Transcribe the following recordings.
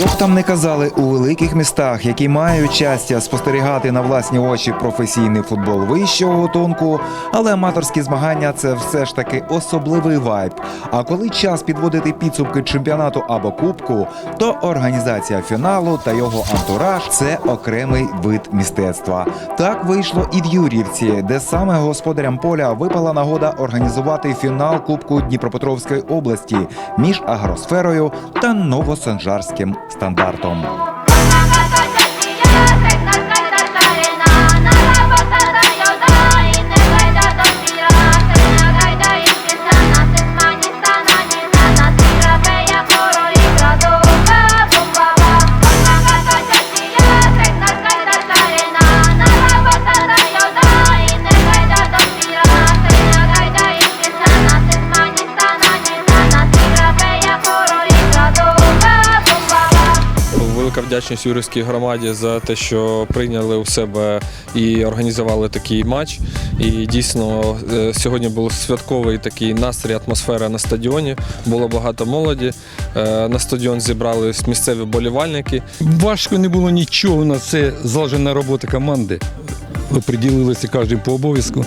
Що б там не казали у великих містах, які мають щастя спостерігати на власні очі професійний футбол вищого гатунку, але аматорські змагання це все ж таки особливий вайб. А коли час підводити підсумки чемпіонату або кубку, то організація фіналу та його антураж це окремий вид мистецтва. Так вийшло і в Юрівці, де саме господарям поля випала нагода організувати фінал Кубку Дніпропетровської області між агросферою та новосанжарським стандартом. Вдячність Юрівській громаді за те, що прийняли у себе і організували такий матч. І дійсно е, сьогодні був святковий такий настрій, атмосфера на стадіоні. Було багато молоді. Е, На стадіон зібрались місцеві болівальники. Важко не було нічого. У нас це злажена робота команди. Оприділилися кожен по обов'язку.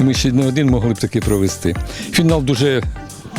І ми ще не один могли б таки провести. Фінал дуже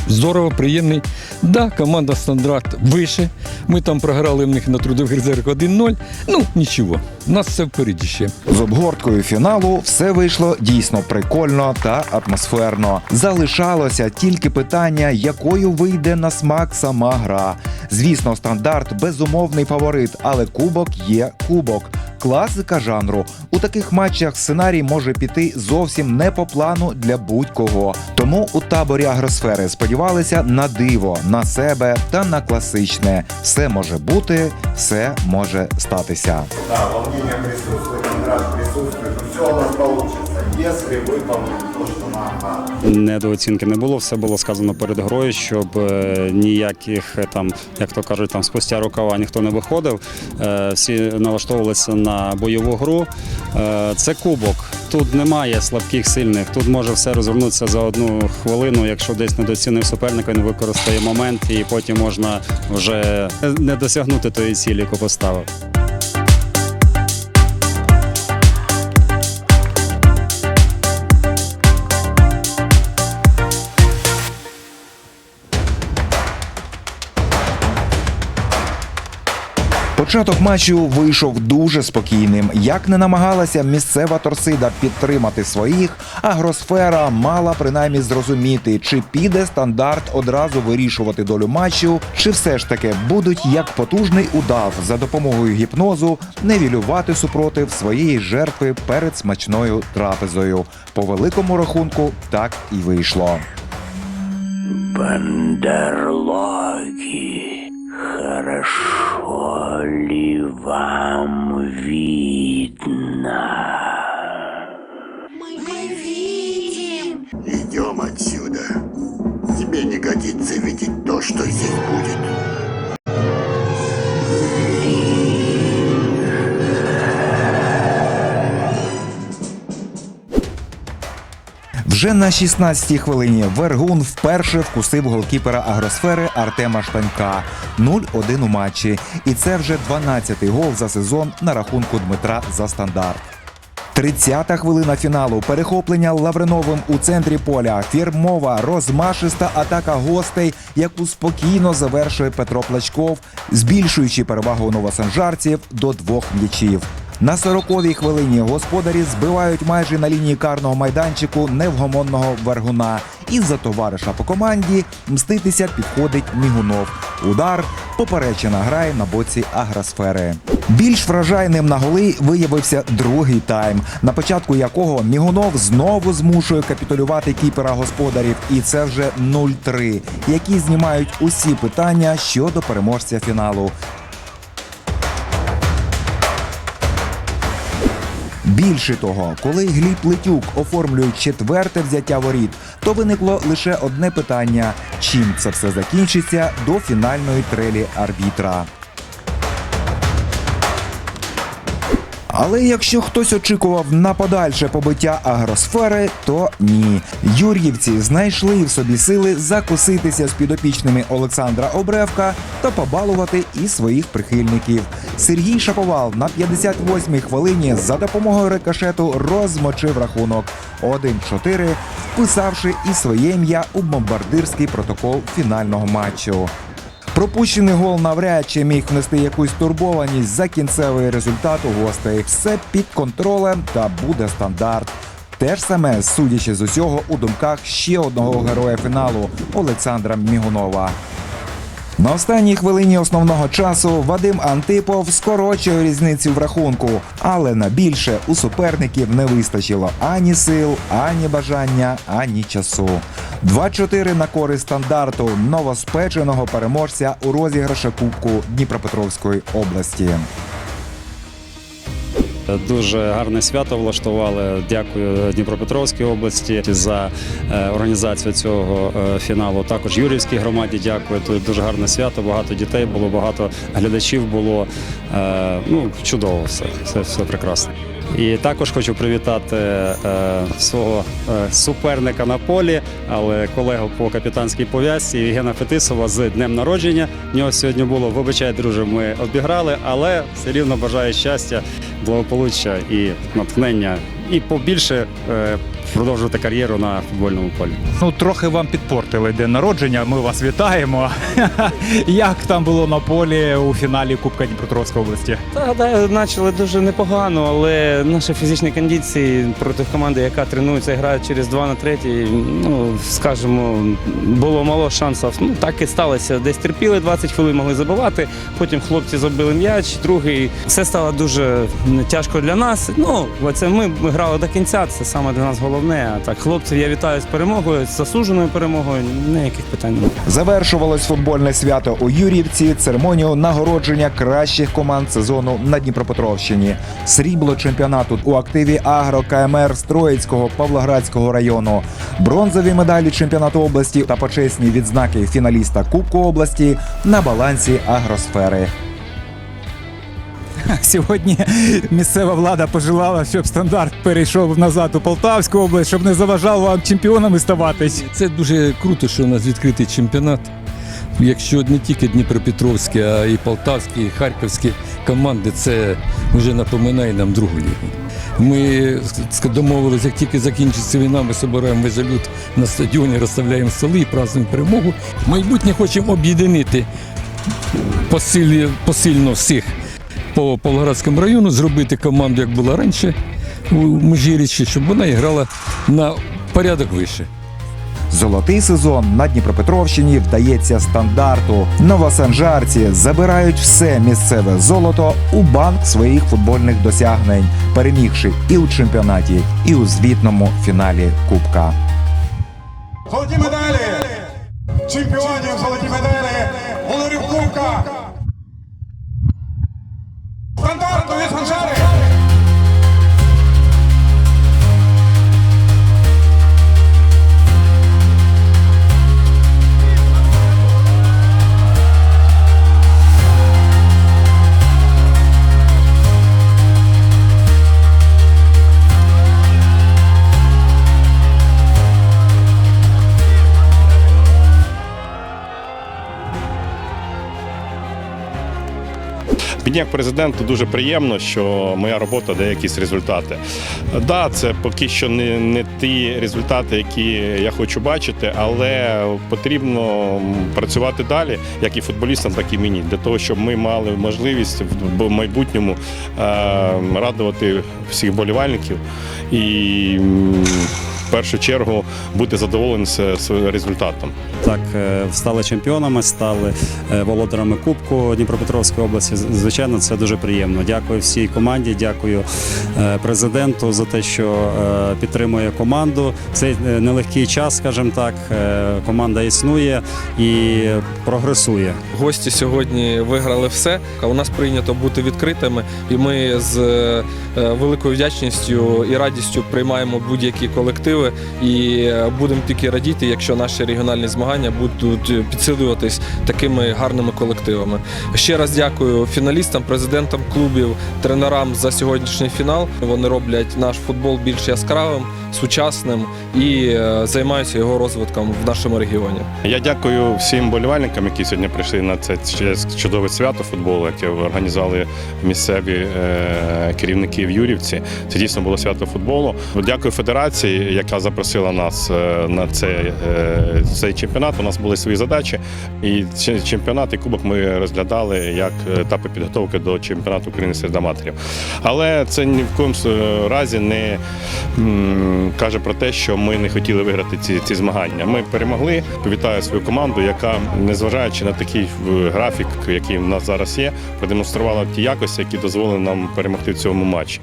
здорово, приємний. Да, команда стандарт вище. Ми там програли в них на трудових резервах 1-0. Ну, нічого. У нас все впереді ще. З обгорткою фіналу все вийшло дійсно прикольно та атмосферно. Залишалося тільки питання, якою вийде на смак сама гра. Звісно, стандарт безумовний фаворит, але кубок є кубок. Класика жанру. У таких матчах сценарій може піти зовсім не по плану для будь-кого. Тому у таборі агросфери сподівалися на диво, на себе та на класичне. Все може бути, все може статися. Та волнення присутствує, контракт присутствує. все у нас вийде, якщо ви надо. Недооцінки не було. Все було сказано перед грою, щоб е, ніяких е, там, як то кажуть, там спустя рукава ніхто не виходив. Е, Всі налаштовувалися на бойову гру. Це кубок. Тут немає слабких, сильних. Тут може все розвернутися за одну хвилину, якщо десь недооцінив суперника, він використає момент, і потім можна вже не досягнути тої цілі, яку поставив. Початок матчу вийшов дуже спокійним. Як не намагалася місцева торсида підтримати своїх, агросфера мала принаймні зрозуміти, чи піде стандарт одразу вирішувати долю матчу, чи все ж таки будуть як потужний удав за допомогою гіпнозу невілювати супротив своєї жертви перед смачною трапезою. По великому рахунку так і вийшло. Бандерлоги, хорошо ли вам видно? Идем отсюда. Вже на 16-й хвилині Вергун вперше вкусив голкіпера агросфери Артема Штанька 0-1 у матчі. І це вже 12-й гол за сезон на рахунку Дмитра за стандарт. 30-та хвилина фіналу. Перехоплення Лавриновим у центрі поля. Фірмова розмашиста атака гостей, яку спокійно завершує Петро Плачков, збільшуючи перевагу новосанжарців до двох м'ячів. На 40-й хвилині господарі збивають майже на лінії карного майданчику невгомонного вергуна. І за товариша по команді мститися підходить Мігунов. Удар поперечина грає на боці агросфери. Більш вражайним на голи виявився другий тайм, на початку якого Мігунов знову змушує капітулювати кіпера господарів, і це вже 0-3, які знімають усі питання щодо переможця фіналу. Більше того, коли Гліб Летюк оформлює четверте взяття воріт, то виникло лише одне питання: чим це все закінчиться до фінальної трелі арбітра. Але якщо хтось очікував на подальше побиття агросфери, то ні. Юр'ївці знайшли в собі сили закуситися з підопічними Олександра Обревка та побалувати і своїх прихильників. Сергій Шаповал на 58-й хвилині за допомогою рикошету розмочив рахунок 1-4, вписавши і своє ім'я у бомбардирський протокол фінального матчу. Пропущений гол навряд чи міг внести якусь турбованість за кінцевий результат у гостей. Все під контролем та буде стандарт. Те ж саме, судячи з усього, у думках ще одного героя фіналу Олександра Мігунова. На останній хвилині основного часу Вадим Антипов скорочує різницю в рахунку, але на більше у суперників не вистачило ані сил, ані бажання, ані часу. 2-4 на користь стандарту новоспеченого переможця у розіграші Кубку Дніпропетровської області. Дуже гарне свято влаштували. Дякую Дніпропетровській області за е, організацію цього е, фіналу. Також Юрівській громаді дякую. Тут дуже гарне свято. Багато дітей було, багато глядачів було. Е, Ну чудово, все, все, все прекрасно. І також хочу привітати е, свого е, суперника на полі, але колегу по капітанській пов'язці Євгена Фетисова з днем народження. В нього сьогодні було вибачай, друже. Ми обіграли, але все рівно бажаю щастя, благополуччя і натхнення, і побільше е, продовжувати кар'єру на футбольному полі. Ну, трохи вам підпортили день народження. Ми вас вітаємо. Як там було на полі у фіналі Кубка Дніпропетровської області? Та гадаю, почали дуже непогано, але наші фізичні кондиції проти команди, яка тренується і грає через 2 на 3, ну скажімо, було мало шансів. Ну так і сталося. Десь терпіли 20 хвилин, могли забивати. Потім хлопці забили м'яч, другий. Все стало дуже тяжко для нас. Ну, оце ми грали до кінця. Це саме для нас головне. Так, хлопців, я вітаю з перемогою, з заслуженою перемогою. Ніяких питань немає. Завершувалось футбольне свято у Юрівці, церемонію нагородження кращих команд сезону на Дніпропетровщині. Срібло чемпіонату у активі Агро КМР Строїцького Павлоградського району, бронзові медалі чемпіонату області та почесні відзнаки фіналіста Кубку області на балансі агросфери. Сьогодні місцева влада пожелала, щоб стандарт перейшов назад у Полтавську область, щоб не заважав вам чемпіонами ставатись. Це дуже круто, що у нас відкритий чемпіонат. Якщо не тільки Дніпропетровські, а і Полтавські, і Харківські команди, це вже напоминає нам другу лігу. Ми домовилися, як тільки закінчиться війна, ми збираємо везолют на стадіоні, розставляємо столи і празднуємо перемогу. Майбутнє хочемо об'єднати посильно всіх по Павлоградському району, зробити команду, як була раніше у Межирічі, щоб вона і грала на порядок вище. Золотий сезон на Дніпропетровщині вдається стандарту. Новосанжарці забирають все місцеве золото у банк своїх футбольних досягнень, перемігши і у чемпіонаті, і у звітному фіналі Кубка. Золоті медалі! Чемпіонів золоті медалі! Володарів Кубка! Мені як президенту дуже приємно, що моя робота дає якісь результати. Да, це поки що не, не ті результати, які я хочу бачити, але потрібно працювати далі, як і футболістам, так і мені, для того, щоб ми мали можливість в майбутньому е, радувати всіх болівальників і першу чергу бути задоволеним своїм результатом. Так, е, стали чемпіонами, стали е, володарами Кубку Дніпропетровської області. Звичайно, це дуже приємно. Дякую всій команді, дякую е, президенту за те, що підтримує команду. Цей нелегкий час, скажімо так, команда існує і прогресує. Гості сьогодні виграли все. А у нас прийнято бути відкритими, і ми з великою вдячністю і радістю приймаємо будь-які колективи. Перспективи і е, будемо тільки радіти, якщо наші регіональні змагання будуть підсилюватись такими гарними колективами. Ще раз дякую фіналістам, президентам клубів, тренерам за сьогоднішній фінал. Вони роблять наш футбол більш яскравим, сучасним і е, займаються його розвитком в нашому регіоні. Я дякую всім болівальникам, які сьогодні прийшли на це чудове свято футболу, яке організували місцеві е, керівники в Юрівці. Це дійсно було свято футболу. Дякую федерації, яка запросила нас е, на цей, е, цей чемпіонат. У нас були свої задачі, і чемпіонат і кубок ми розглядали як етапи підготовки до чемпіонату України серед аматорів. Але це ні в коєму разі не каже про те, що ми не хотіли виграти ці, ці змагання. Ми перемогли. Вітаю свою команду, яка, незважаючи на такий е, графік, який в нас зараз є, продемонструвала ті якості, які дозволили нам перемогти в цьому матчі.